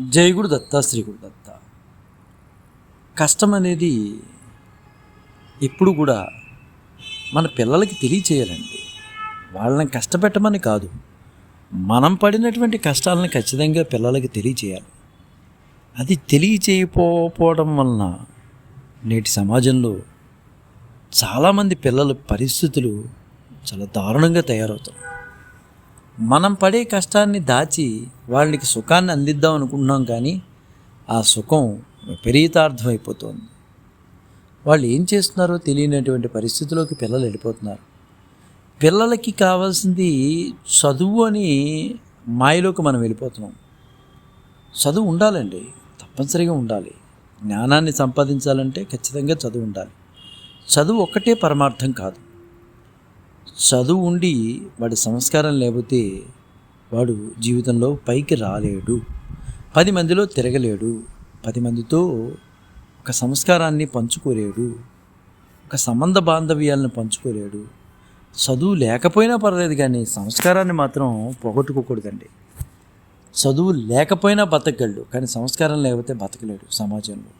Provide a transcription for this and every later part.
జయగుడు దత్త శ్రీగుడు దత్త. కష్టం అనేది ఎప్పుడు కూడా మన పిల్లలకి తెలియచేయాలండి. వాళ్ళని కష్టపెట్టమని కాదు మనం పడినటువంటి కష్టాలను ఖచ్చితంగా పిల్లలకి తెలియచేయాలి. అది తెలియచేయకపోవడం వలన నేటి సమాజంలో చాలామంది పిల్లల పరిస్థితులు చాలా దారుణంగా తయారవుతాయి. మనం పడే కష్టాన్ని దాచి వాళ్ళకి సుఖాన్ని అందిద్దాం అనుకుంటున్నాం కానీ ఆ సుఖం విపరీతార్థం అయిపోతుంది వాళ్ళు ఏం చేస్తున్నారో తెలియనటువంటి పరిస్థితిలోకి పిల్లలు వెళ్ళిపోతున్నారు. పిల్లలకి కావాల్సింది చదువు అని మాయలోకి మనం వెళ్ళిపోతున్నాం. చదువు ఉండాలండి తప్పనిసరిగా ఉండాలి. జ్ఞానాన్ని సంపాదించాలంటే ఖచ్చితంగా చదువు ఉండాలి. చదువు ఒక్కటే పరమార్థం కాదు. చదువు ఉండి వాడి సంస్కారం లేకపోతే వాడు జీవితంలో పైకి రాలేడు. పది మందిలో తిరగలేడు. పది మందితో ఒక సంస్కారాన్ని పంచుకోలేడు. ఒక సంబంధ బాంధవ్యాలను పంచుకోలేడు. చదువు లేకపోయినా పర్లేదు కానీ సంస్కారాన్ని మాత్రం పోగొట్టుకోకూడదండి. చదువు లేకపోయినా బతకగలడు కానీ సంస్కారం లేకపోతే బతకలేడు సమాజంలో.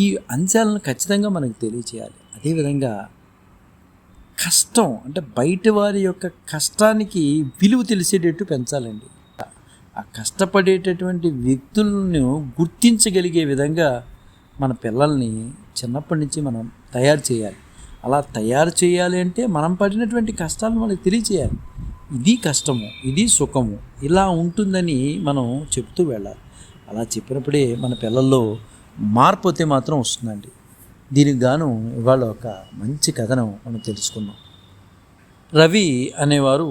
ఈ అంశాలను ఖచ్చితంగా మనకు తెలియచేయాలి. అదేవిధంగా కష్టం. అంటే బయట వారి యొక్క కష్టానికి విలువ తెలిసేటట్టు పెంచాలండి. ఆ కష్టపడేటటువంటి వ్యక్తులను గుర్తించగలిగే విధంగా మన పిల్లల్ని చిన్నప్పటి నుంచి మనం తయారు చేయాలి. అలా తయారు చేయాలి అంటే మనం పడినటువంటి కష్టాలను వాళ్ళకి తెలియచేయాలి. ఇది కష్టము ఇది సుఖము ఇలా ఉంటుందని మనం చెప్తూ వెళ్ళాలి. అలా చెప్పినప్పుడే మన పిల్లల్లో మార్పు అయితే మాత్రం వస్తుందండి. దీనికి గాను ఇవాళ ఒక మంచి కథనం మనం తెలుసుకున్నాం రవి అనేవారు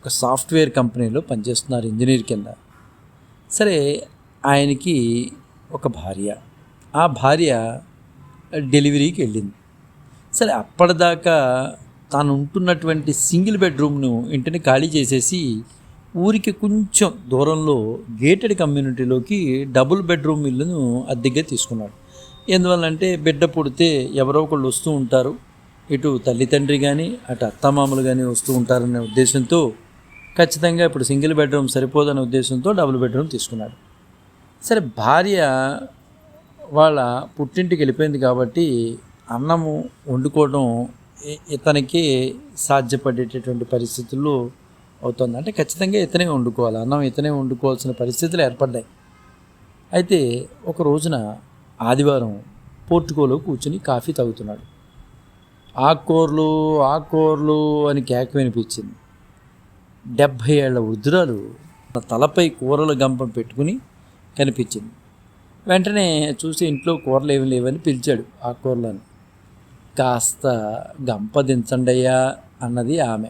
ఒక సాఫ్ట్వేర్ కంపెనీలో పనిచేస్తున్నారు ఇంజనీర్ కింద. సరే ఆయనకి ఒక భార్య. ఆ భార్య డెలివరీకి వెళ్ళింది. సరే అప్పటిదాకా తాను ఉంటున్నటువంటి సింగిల్ బెడ్రూమ్ను ఇంటిని ఖాళీ చేసేసి ఊరికి కొంచెం దూరంలో గేటెడ్ కమ్యూనిటీలోకి డబుల్ బెడ్రూమ్ ఇల్లును అద్దెగా తీసుకున్నాడు. ఎందువల్లంటే బిడ్డ పుడితే ఎవరో ఒకళ్ళు వస్తూ ఉంటారు. ఇటు తల్లి తండ్రి కానీ అటు అత్తమామలు కానీ వస్తూ ఉంటారనే ఉద్దేశంతో ఖచ్చితంగా ఇప్పుడు సింగిల్ బెడ్రూమ్ సరిపోదనే ఉద్దేశంతో డబుల్ బెడ్రూమ్ తీసుకున్నాడు. సరే భార్య వాళ్ళ పుట్టింటికి వెళ్ళిపోయింది కాబట్టి అన్నము వండుకోవడం ఇతనికి సాధ్యపడేటటువంటి పరిస్థితుల్లో అవుతుంది. అంటే ఖచ్చితంగా ఇతనే వండుకోవాలి. అన్నం ఇతనే వండుకోవాల్సిన పరిస్థితులు ఏర్పడ్డాయి. అయితే ఒక రోజున ఆదివారం పోర్టుకోలో కూర్చుని కాఫీ తాగుతున్నాడు. ఆకుకూరలు ఆకుకూరలు అని కేక వినిపించింది. డెబ్భై ఏళ్ళ వృద్ధురాలు తన తలపై కూరల గంపం పెట్టుకుని కనిపించింది. వెంటనే చూసి ఇంట్లో కూరలు ఏమి లేవని పిలిచాడు ఆ కూరలను. కాస్త గంప దించండయ్యా అన్నది ఆమె.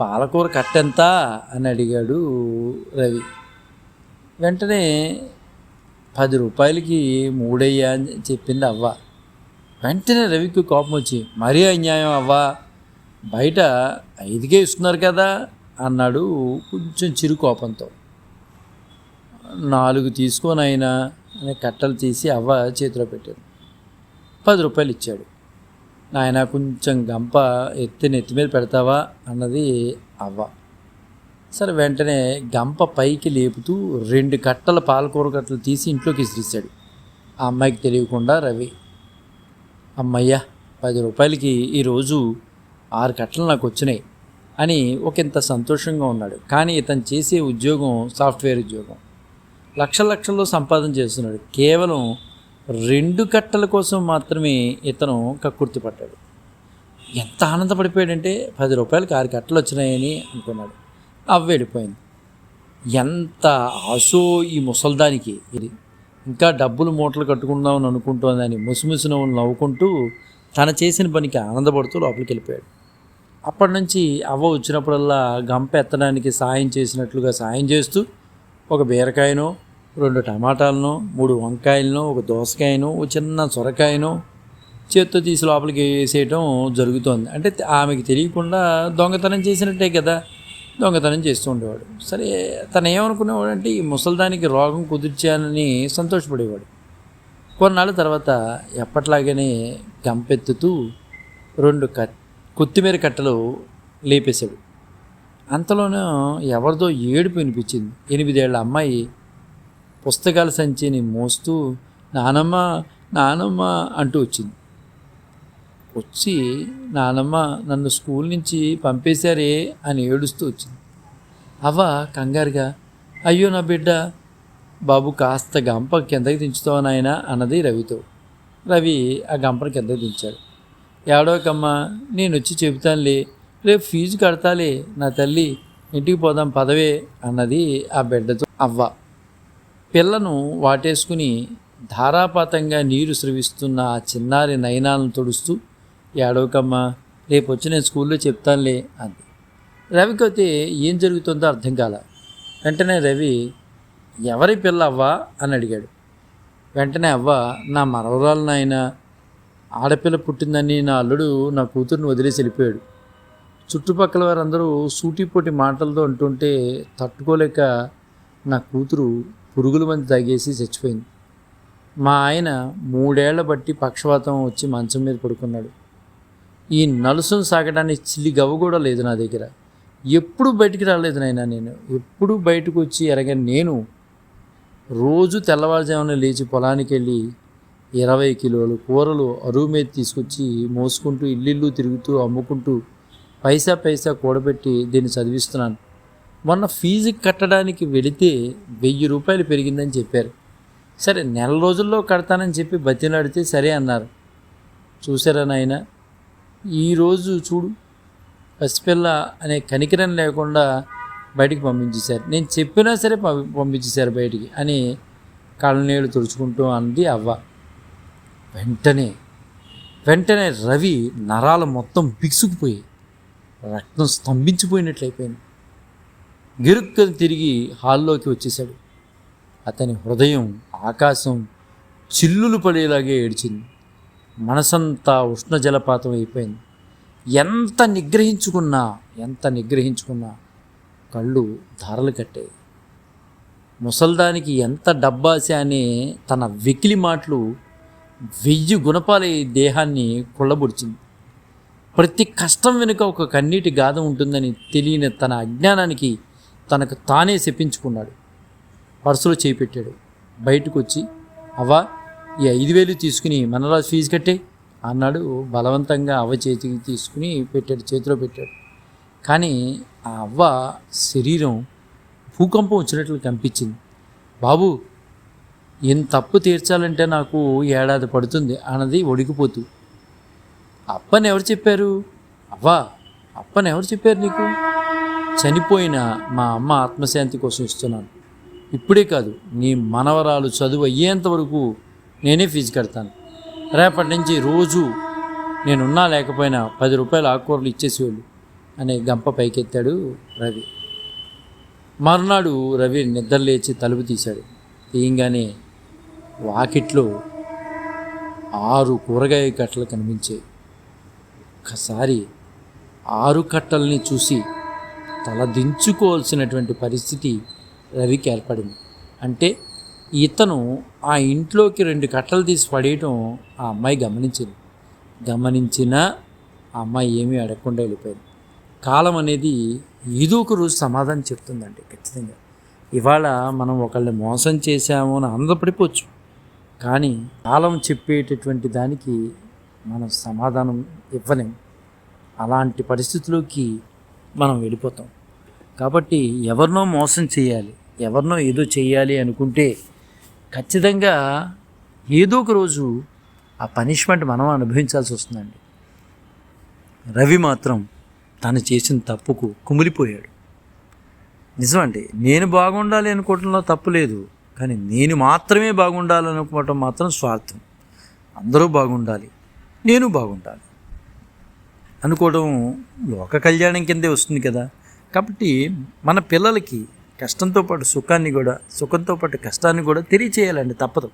పాలకూర కట్టెంత? అని అడిగాడు రవి. వెంటనే పది రూపాయలకి మూడయ్యా అని చెప్పింది అవ్వ. వెంటనే రవికి కోపం వచ్చి మరీ అన్యాయం అవ్వా బయట ఐదుకే ఇస్తున్నారు కదా అన్నాడు కొంచెం చిరు కోపంతో. నాలుగు తీసుకొని అయినా అనే కట్టలు తీసి అవ్వ చేతిలో పెట్టాడు పది రూపాయలు ఇచ్చాడు. నాయన కొంచెం గంప ఎత్తి నెత్తి మీద పెడతావా అన్నది అవ్వ. సరే వెంటనే గంప పైకి లేపుతూ రెండు కట్టల పాలకూర కట్టలు తీసి ఇంట్లోకి విసిరిస్తాడు ఆ అమ్మాయికి తెలియకుండా రవి అమ్మయ్య పది రూపాయలకి ఈరోజు ఆరు కట్టలు నాకు వచ్చినాయి అని ఒకంత సంతోషంగా ఉన్నాడు. కానీ ఇతను చేసే ఉద్యోగం సాఫ్ట్వేర్ ఉద్యోగం. లక్ష లక్షల్లో సంపాదన చేస్తున్నాడు. కేవలం రెండు కట్టల కోసం మాత్రమే ఇతను కక్కుర్తి పట్టాడు ఎంత ఆనందపడిపోయాడంటే పది రూపాయలకి ఆరు కట్టలు వచ్చినాయని అనుకున్నాడు. అవి వెళ్ళిపోయింది ఎంత ఆశో ఈ ముసల్దానికి. ఇది ఇంకా డబ్బులు మూటలు కట్టుకుందామని అనుకుంటోందని ముసిముసిన నవ్వుకుంటూ తన చేసిన పనికి ఆనందపడుతూ లోపలికి వెళ్ళిపోయాడు. అప్పటి నుంచి అవ్వ వచ్చినప్పుడల్లా గంప ఎత్తడానికి సాయం చేసినట్లుగా సాయం చేస్తూ ఒక బీరకాయనో రెండు టమాటాలను మూడు వంకాయలను ఒక దోసకాయను ఒక చిన్న సొరకాయను చేత్తో తీసి లోపలికి వేసేయటం జరుగుతోంది. అంటే ఆమెకి తెలియకుండా దొంగతనం చేసినట్టే కదా. దొంగతనం చేస్తూ ఉండేవాడు. సరే తను ఏమనుకునేవాడు అంటే ఈ ముసల్దానికి రోగం కుదిర్చానని సంతోషపడేవాడు. కొన్నాళ్ళ తర్వాత ఎప్పట్లాగానే గంపెత్తుతూ రెండు కట్ కొత్తిమీర కట్టలు లేపేశాడు. అంతలోనూ ఎవరిదో ఏడుపు వినిపించింది. ఎనిమిదేళ్ళ అమ్మాయి పుస్తకాల సంచిని మోస్తూ నానమ్మ నానమ్మ అంటూ వచ్చింది. వచ్చి నానమ్మ నన్ను స్కూల్ నుంచి పంపేశారే అని ఏడుస్తూ వచ్చింది. అవ్వ కంగారుగా. అయ్యో నా బిడ్డ. బాబు కాస్త గంప కిందకి దించుతావు నాయన? అన్నది రవితో. రవి ఆ గంపను కిందకి దించాడు. ఏడవకమ్మా నేను వచ్చి చెబుతానులే. రేపు ఫీజు కడతాలే. నా తల్లి ఇంటికి పోదాం పదవే అన్నది ఆ బిడ్డతో అవ్వ. పిల్లను వాటేసుకుని ధారాపాతంగా నీరు స్రవిస్తున్న ఆ చిన్నారి నయనాలను తుడుస్తూ ఏడవకమ్మా రేపు వచ్చి నేను స్కూల్లో చెప్తానులే అంది. రవికి అయితే ఏం జరుగుతుందో అర్థం కాల. వెంటనే రవి ఎవరి పిల్ల అవ్వా అని అడిగాడు. వెంటనే అవ్వ నా మరవరాలు నాయన ఆడపిల్ల పుట్టిందని నా అల్లుడు నా కూతుర్ని వదిలేసి వెళ్ళిపోయాడు. చుట్టుపక్కల వారందరూ సూటిపోటి మాటలతో అంటుంటే తట్టుకోలేక నా కూతురు పురుగుల మంది తాగేసి చచ్చిపోయింది. మా ఆయన మూడేళ్ళ బట్టి పక్షవాతం వచ్చి మంచం మీద పడుకున్నాడు. ఈ నలుసును సాగడానికి చిల్లి గవ్వ కూడా లేదు నా దగ్గర. ఎప్పుడు బయటికి రాలేదు నాయన నేను. ఎప్పుడు బయటకు వచ్చి ఎరగని నేను రోజు తెల్లవారుజామున లేచి పొలానికి వెళ్ళి ఇరవై కిలోలు కూరలు అరువు మీద తీసుకొచ్చి మోసుకుంటూ ఇల్లు తిరుగుతూ అమ్ముకుంటూ పైసా పైసా కూడబెట్టి దీన్ని చదివిస్తున్నాను. మొన్న ఫీజు కట్టడానికి వెళితే వెయ్యి రూపాయలు పెరిగిందని చెప్పారు. సరే నెల రోజుల్లో కడతానని చెప్పి బతిలాడితే సరే అన్నారు. చూసారా నాయనా? ఈరోజు చూడు పసిపిల్ల అనే కనికరం లేకుండా బయటికి పంపించేశారు. నేను చెప్పినా సరే పంపి- పంపించేశారు బయటికి అని కళ్ళనీళ్ళు తుడుచుకుంటూ అంది అవ్వ. వెంటనే వెంటనే రవి నరాలు మొత్తం పిక్సుకుపోయి రక్తం స్తంభించిపోయినట్లయిపోయింది గిరుక్కని తిరిగి హాల్లోకి వచ్చేశాడు. అతని హృదయం ఆకాశం చిల్లులు పడేలాగే ఏడ్చింది. మనసంతా ఉష్ణ జలపాతం అయిపోయింది. ఎంత నిగ్రహించుకున్నా ఎంత నిగ్రహించుకున్నా కళ్ళు ధారలు కట్టేవి ముసల్దానికి ఎంత డబ్బాస అనే తన వెకిలి మాటలు వెయ్యి గుణపాలి దేహాన్ని కొల్లబొడిచింది ప్రతి కష్టం వెనుక ఒక కన్నీటి గాథ ఉంటుందని తెలియని తన అజ్ఞానానికి తనకు తానే చెప్పించుకున్నాడు పర్సులో చేపెట్టాడు బయటకు వచ్చి అవ్వా ఈ ఐదు వేలు తీసుకుని మనరాజు ఫీజు కట్టే? అన్నాడు. బలవంతంగా అవ్వ చేతికి తీసుకుని పెట్టాడు చేతిలో పెట్టాడు. కానీ ఆ అవ్వ శరీరం భూకంపం వచ్చినట్లు కనిపించింది. బాబు ఇంత తప్పు తీర్చాలంటే నాకు ఏడాది పడుతుంది అన్నది ఒడిగిపోతూ. అప్పని ఎవరు చెప్పారు? అవ్వా అప్పని ఎవరు చెప్పారు నీకు? చనిపోయిన మా అమ్మ ఆత్మశాంతి కోసం ఇస్తున్నాను. ఇప్పుడే కాదు నీ మనవరాలు చదువు అయ్యేంత వరకు నేనే ఫీజు కడతాను. రేపటి నుంచి రోజు నేనున్నా లేకపోయినా పది రూపాయలు ఆకుకూరలు ఇచ్చేసేవాళ్ళు అనే గంప పైకెత్తాడు రవి. మరునాడు రవి నిద్రలేచి తలుపు తీశాడు. తీయంగానే వాకిట్లో ఆరు కూరగాయ కట్టలు కనిపించాయి. ఒక్కసారి ఆరు కట్టల్ని చూసి తల దించుకోవాల్సినటువంటి పరిస్థితి రవికి ఏర్పడింది. అంటే ఇతను ఆ ఇంట్లోకి రెండు కట్టలు తీసి పడేయటం ఆ అమ్మాయి గమనించింది. గమనించిన ఆ అమ్మాయి ఏమీ అడగకుండా వెళ్ళిపోయింది. కాలం అనేది ఏదో ఒక రోజు సమాధానం చెప్తుందండి ఖచ్చితంగా. ఇవాళ మనం ఒకళ్ళని మోసం చేశాము అని ఆనందపడిపోవచ్చు కానీ కాలం చెప్పేటటువంటి దానికి మనం సమాధానం ఇవ్వలేం. అలాంటి పరిస్థితిలోకి మనం వెళ్ళిపోతాం. కాబట్టి ఎవరినో మోసం చేయాలి ఎవరినో ఏదో చేయాలి అనుకుంటే ఖచ్చితంగా ఏదో ఒక రోజు ఆ పనిష్మెంట్ మనం అనుభవించాల్సి వస్తుందండి. రవి మాత్రం తను చేసిన తప్పుకు కుమిలిపోయాడు. నిజమండి నేను బాగుండాలి అనుకోవటంలో తప్పు లేదు కానీ నేను మాత్రమే బాగుండాలనుకోవటం మాత్రం స్వార్థం. అందరూ బాగుండాలి నేను బాగుండాలి. అనుకోవడం లోక కళ్యాణం కిందే వస్తుంది కదా. కాబట్టి మన పిల్లలకి కష్టంతో పాటు సుఖాన్ని కూడా సుఖంతో పాటు కష్టాన్ని కూడా తెలియచేయాలండి తప్పదు.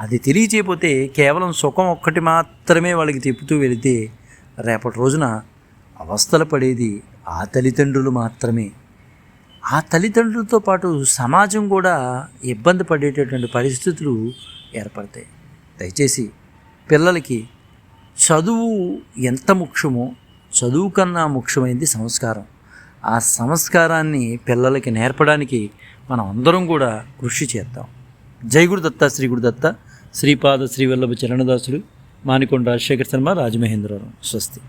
అది తెలియచేయకపోతే కేవలం సుఖం ఒక్కటి మాత్రమే వాళ్ళకి తిప్పుతూ వెళితే రేపటి రోజున అవస్థలు పడేది ఆ తల్లిదండ్రులు మాత్రమే. ఆ తల్లిదండ్రులతో పాటు సమాజం కూడా ఇబ్బంది పడేటటువంటి పరిస్థితులు ఏర్పడతాయి. దయచేసి పిల్లలకి చదువు ఎంత ముఖ్యమో చదువు కన్నా ముఖ్యమైనది సంస్కారం. ఆ సంస్కారాన్ని పిల్లలకి నేర్పడానికి మనం అందరం కూడా కృషి చేద్దాం. జై గురుదత్త శ్రీ గురుదత్త. శ్రీపాద శ్రీవల్లభ చరణదాసుడు మానికొండ రాజశేఖర శర్మ రాజమహేంద్రవరం. స్వస్తి.